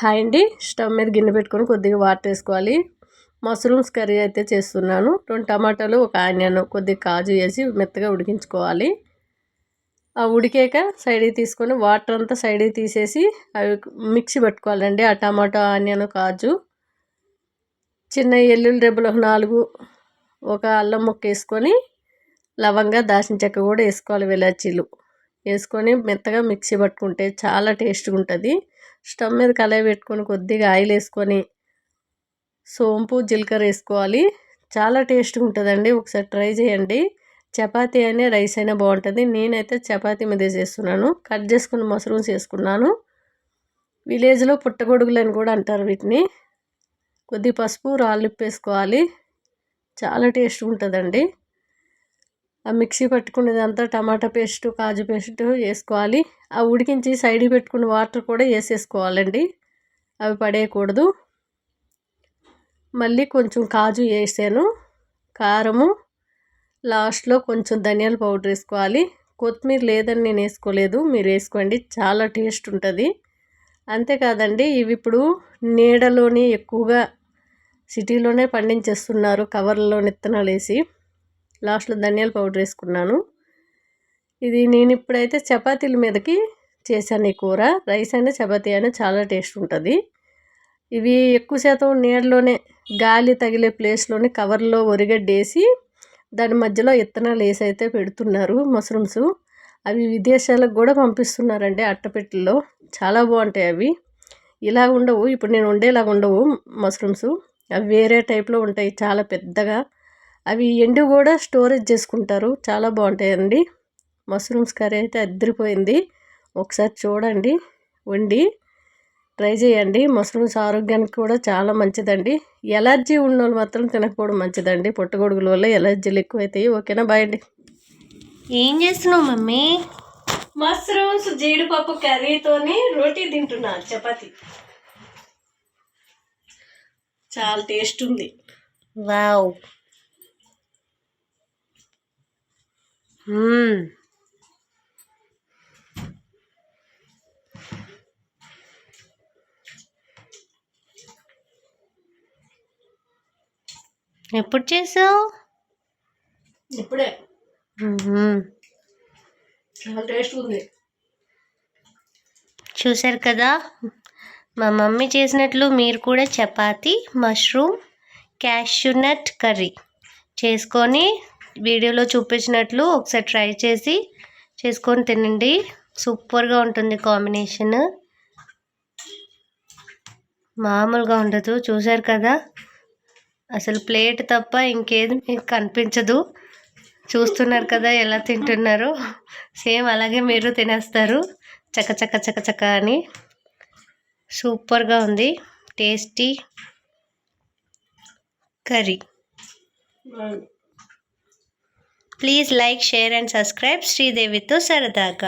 Hi అండి. Stove మీద గిన్నె పెట్టుకొని కొద్దిగా వాటర్ వేసుకోవాలి. మష్రూమ్స్ కర్రీ అయితే చేస్తున్నాను. రెండు టమాటాలు ఒక ఆనియన్ కొద్దిగా కాజు వేసి మెత్తగా ఉడికించుకోవాలి. ఆ ఉడికాక సైడ్కి తీసుకొని వాటర్ అంతా సైడ్కి తీసేసి అవి మిక్సీ పెట్టుకోవాలండి. ఆ టమాటా ఆనియన్ కాజు. చిన్న ఎల్లుల్లి రెబ్బలు ఒక నాలుగు ఒక అల్లం ముక్క వేసుకొని లవంగా దాచిన చెక్క కూడా వేసుకోవాలి వెలాచీలు వేసుకొని మెత్తగా మిక్సీ పట్టుకుంటే చాలా టేస్ట్గా ఉంటుంది. స్టవ్ మీద కళాయి పెట్టుకొని కొద్దిగా ఆయిల్ వేసుకొని సోంపు జీలకర్ర వేసుకోవాలి. చాలా టేస్ట్గా ఉంటుందండి. ఒకసారి ట్రై చేయండి. చపాతీ అయినా రైస్ అయినా బాగుంటుంది. నేనైతే చపాతీ మీద చేస్తున్నాను. కట్ చేసుకుని మష్రూమ్స్ వేసుకున్నాను. విలేజ్లో పుట్టగొడుగులు అని కూడా అంటారు వీటిని. కొద్ది పసుపు రాళ్ళు వేసుకోవాలి. చాలా టేస్ట్గా ఉంటుందండి. మిక్సీ పట్టుకునేదంతా టమాటా పేస్ట్ కాజు పేస్ట్ వేసుకోవాలి. ఆ ఉడికించి సైడ్ పెట్టుకున్న వాటర్ కూడా వేసేసుకోవాలండి. అవి పడేయకూడదు. మళ్ళీ కొంచెం కాజు వేసాను. కారము లాస్ట్లో కొంచెం ధనియాల పౌడర్ వేసుకోవాలి. కొత్తిమీర లేదని నేను వేసుకోలేదు. మీరు వేసుకోండి. చాలా టేస్ట్ ఉంటుంది. అంతేకాదండి ఇవి ఇప్పుడు నీడలోని ఎక్కువగా సిటీలోనే పండించేస్తున్నారు. కవర్లలో విత్తనాలు వేసి. లాస్ట్లో ధనియాల పౌడర్ వేసుకున్నాను. ఇది నేను ఇప్పుడైతే చపాతీల మీదకి చేశాను ఈ కూర. రైస్ అయినా చపాతీ అయినా చాలా టేస్ట్ ఉంటుంది. ఇవి ఎక్కువ శాతం నీడలోనే గాలి తగిలే ప్లేస్లోనే కవర్లో ఒరిగడ్డేసి దాని మధ్యలో ఇత్తనాలు వేసి అయితే పెడుతున్నారు మష్రూమ్స్. అవి విదేశాలకు కూడా పంపిస్తున్నారండి అట్టపెట్టెల్లో. చాలా బాగుంటాయి అవి. ఇలా ఉండవు. ఇప్పుడు నేను ఉండేలాగా ఉండవు మష్రూమ్స్. అవి వేరే టైప్లో ఉంటాయి. చాలా పెద్దగా. అవి ఎండు కూడా స్టోరేజ్ చేసుకుంటారు. చాలా బాగుంటాయండి. మష్రూమ్స్ కర్రీ అయితే అద్దరిపోయింది. ఒకసారి చూడండి. వండి ట్రై చేయండి. మష్రూమ్స్ ఆరోగ్యానికి కూడా చాలా మంచిదండి. ఎలర్జీ ఉన్న వాళ్ళు మాత్రం తినకపోవడం మంచిదండి. పుట్టగొడుగుల వల్ల ఎలర్జీలు ఎక్కువైతాయి. ఓకేనా? బాయ్ అండి. ఏం చేస్తున్నావు మమ్మీ? మష్రూమ్స్ జీడిపప్పు కర్రీతోని రోటీ తింటున్నా. చపాతి. చాలా టేస్ట్ ఉంది. వావ్. ఎప్పుడు చేసావు? ఇప్పుడే. చాలా టేస్ట్ ఉంది. చూసారు కదా మా మమ్మీ చేసినట్లు మీరు కూడా చపాతి మష్రూమ్ క్యాష్యూనట్ కర్రీ చేసుకొని వీడియోలో చూపించినట్లు ఒకసారి ట్రై చేసి చేసుకొని తినండి. సూపర్గా ఉంటుంది కాంబినేషన్. మామూలుగా ఉండదు చూశారు కదా? అసలు ప్లేట్ తప్ప ఇంకేది మీకు కనిపించదు. చూస్తున్నారు కదా ఎలా తింటున్నారో? సేమ్ అలాగే మీరు తినేస్తారు. చక్క చక్క చక్క చక్క అని. సూపర్గా ఉంది. Tasty curry. Please like share and subscribe ಶ್ರೀದೇವಿತ್ತು ಸರದಾಗ